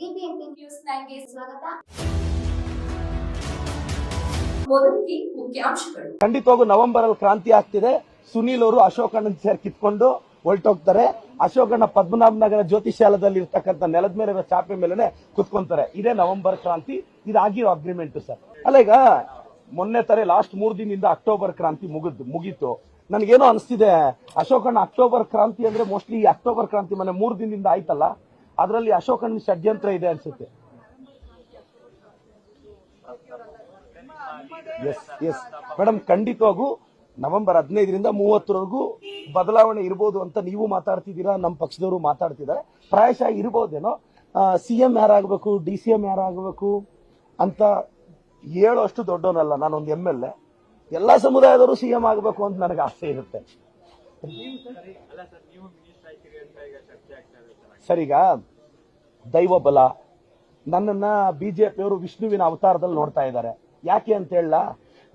News ಸ್ವಾಗತ. ಮುಖ್ಯಾಂಶಗಳು. ಖಂಡಿತವಾಗೂ ನವೆಂಬರ್ ಅಲ್ಲಿ ಕ್ರಾಂತಿ ಆಗ್ತಿದೆ. ಸುನೀಲ್ ಅವರು ಅಶೋಕಣ್ಣನ ಸೇರ್ ಕಿತ್ಕೊಂಡು ಹೊರಟೋಗ್ತಾರೆ. ಅಶೋಕಣ್ಣ ಪದ್ಮನಾಭ ನಗರ ಜ್ಯೋತಿಷಾಲದಲ್ಲಿ ಇರ್ತಕ್ಕಂಥ ನೆಲದ ಮೇಲೆ ಚಾಪೆ ಮೇಲೆ ಕುತ್ಕೊಂತಾರೆ. ಇದೇ ನವೆಂಬರ್ ಕ್ರಾಂತಿ. ಇದಾಗಿರೋ ಅಗ್ರಿಮೆಂಟ್ ಸರ್. ಅಲ್ಲ ಈಗ ಮೊನ್ನೆ ತರ ಲಾಸ್ಟ್ ಮೂರ್ ದಿನದಿಂದ ಅಕ್ಟೋಬರ್ ಕ್ರಾಂತಿ ಮುಗಿದ್, ಮುಗೀತು. ನನಗೇನೋ ಅನಿಸ್ತಿದೆ. ಅಶೋಕಣ್ಣ ಅಕ್ಟೋಬರ್ ಕ್ರಾಂತಿ ಅಂದ್ರೆ ಮೋಸ್ಟ್ಲಿ ಅಕ್ಟೋಬರ್ ಕ್ರಾಂತಿ ಮನೆ ಮೂರ್ ದಿನದಿಂದ ಆಯ್ತಲ್ಲ? ಅದರಲ್ಲಿ ಅಶೋಕನ ಷಡ್ಯಂತ್ರ ಇದೆ ಅನ್ಸುತ್ತೆ. ಎಸ್ ಎಸ್ ಮೇಡಮ್ ಖಂಡಿತವಾಗೂ ನವೆಂಬರ್ ಹದಿನೈದರಿಂದ ಮೂವತ್ತರವರೆಗೂ ಬದಲಾವಣೆ ಇರ್ಬೋದು ಅಂತ ನೀವು ಮಾತಾಡ್ತಿದ್ದೀರಾ ನಮ್ಮ ಪಕ್ಷದವರು ಮಾತಾಡ್ತಿದ್ದಾರೆ. ಪ್ರಾಯಶಃ ಇರ್ಬೋದೇನೋ. ಸಿ ಎಂ ಯಾರಾಗಬೇಕು ಡಿ ಸಿ ಎಂ ಯಾರಾಗಬೇಕು ಅಂತ ಹೇಳೋಷ್ಟು ದೊಡ್ಡವನಲ್ಲ ನಾನೊಂದು ಎಂ ಎಲ್ ಎ. ಎಲ್ಲ ಸಮುದಾಯದವರು ಸಿ ಎಂ ಆಗಬೇಕು ಅಂತ ನನಗೆ ಆಸೆ ಇರುತ್ತೆ. ಸರಿಗ? ದೈವ ಬಲ. ನನ್ನನ್ನ ಬಿಜೆಪಿಯವರು ವಿಷ್ಣುವಿನ ಅವತಾರದಲ್ಲಿ ನೋಡ್ತಾ ಇದ್ದಾರೆ. ಯಾಕೆ ಅಂತ ಹೇಳ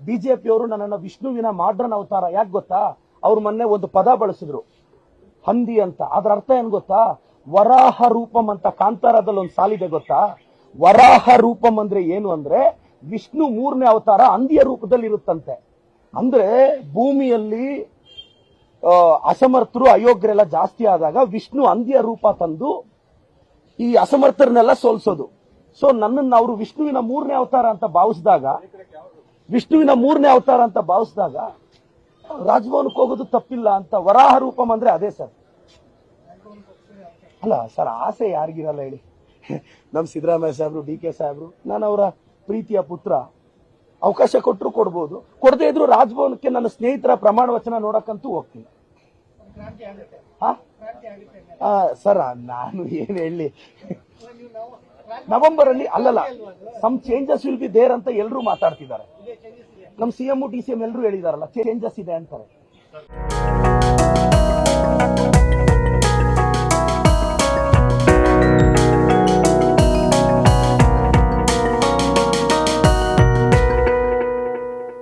ಬಿಜೆಪಿಯವರು ನನ್ನನ್ನ ವಿಷ್ಣುವಿನ ಮಾಡ್ರನ್ ಅವತಾರ. ಯಾಕೆ ಗೊತ್ತಾ? ಅವ್ರು ಮೊನ್ನೆ ಒಂದು ಪದ ಬಳಸಿದ್ರು. ಹಂದಿ ಅಂತ. ಅದ್ರ ಅರ್ಥ ಏನ್ ಗೊತ್ತಾ? ವರಾಹ ರೂಪಂ ಅಂತ ಕಾಂತಾರದಲ್ಲಿ ಒಂದು ಸಾಲಿದೆ ಗೊತ್ತಾ? ವರಾಹ ರೂಪಂ ಅಂದ್ರೆ ಏನು ಅಂದ್ರೆ ವಿಷ್ಣು ಮೂರನೇ ಅವತಾರ ಹಂದಿಯ ರೂಪದಲ್ಲಿ ಇರುತ್ತಂತೆ. ಅಂದ್ರೆ ಭೂಮಿಯಲ್ಲಿ ಅಸಮರ್ಥರು, ಅಯೋಗ್ಯರೆಲ್ಲ ಜಾಸ್ತಿ ಆದಾಗ ವಿಷ್ಣು ಹಂದಿಯ ರೂಪ ತಂದು ಈ ಅಸಮರ್ಥರನ್ನೆಲ್ಲ ಸೋಲ್ಸೋದು. ಸೊ ನನ್ನನ್ನು ಅವರು ವಿಷ್ಣುವಿನ ಮೂರನೇ ಅವತಾರ ಅಂತ ಭಾವಿಸಿದಾಗ, ವಿಷ್ಣುವಿನ ಮೂರನೇ ಅವತಾರ ಅಂತ ಭಾವಿಸಿದಾಗ, ರಾಜಭವನಕ್ಕೆ ಹೋಗೋದು ತಪ್ಪಿಲ್ಲ ಅಂತ ವರಾಹ ರೂಪಂ ಅಂದ್ರೆ ಅದೇ ಸರ್. ಅಲ್ಲ, ಸರ್, ಆಸೆ ಯಾರಿಗಿರಲ್ಲ ಹೇಳಿ. ನಮ್ಮ ಸಿದ್ದರಾಮಯ್ಯ ಸಾಹೇಬ್ರು ಡಿ ಕೆ ಸಾಹೇಬ್ರು, ನಾನು ಅವರ ಪ್ರೀತಿಯ ಪುತ್ರ. ಅವಕಾಶ ಕೊಟ್ಟರು ಕೊಡ್ಬೋದು. ಕೊಡದೇ ಇದ್ರು ರಾಜಭವನಕ್ಕೆ ನನ್ನ ಸ್ನೇಹಿತರ ಪ್ರಮಾಣ ವಚನ ನೋಡಕ್ಕಂತೂ ಹೋಗ್ತೀನಿ. ಹಾ? ಸರ್, ನಾನು ಏನ್ ಹೇಳಿ? ನವೆಂಬರ್ ಅಲ್ಲಿ ಅಲ್ಲಲ್ಲ some changes will be there ಅಂತ ಎಲ್ಲರೂ ಮಾತಾಡ್ತಿದ್ದಾರೆ. ನಮ್ C M T C M ಎಲ್ಲರೂ ಹೇಳಿದಾರಲ್ಲ ಚೇಂಜಸ್ ಇದೆ ಅಂತಾರೆ.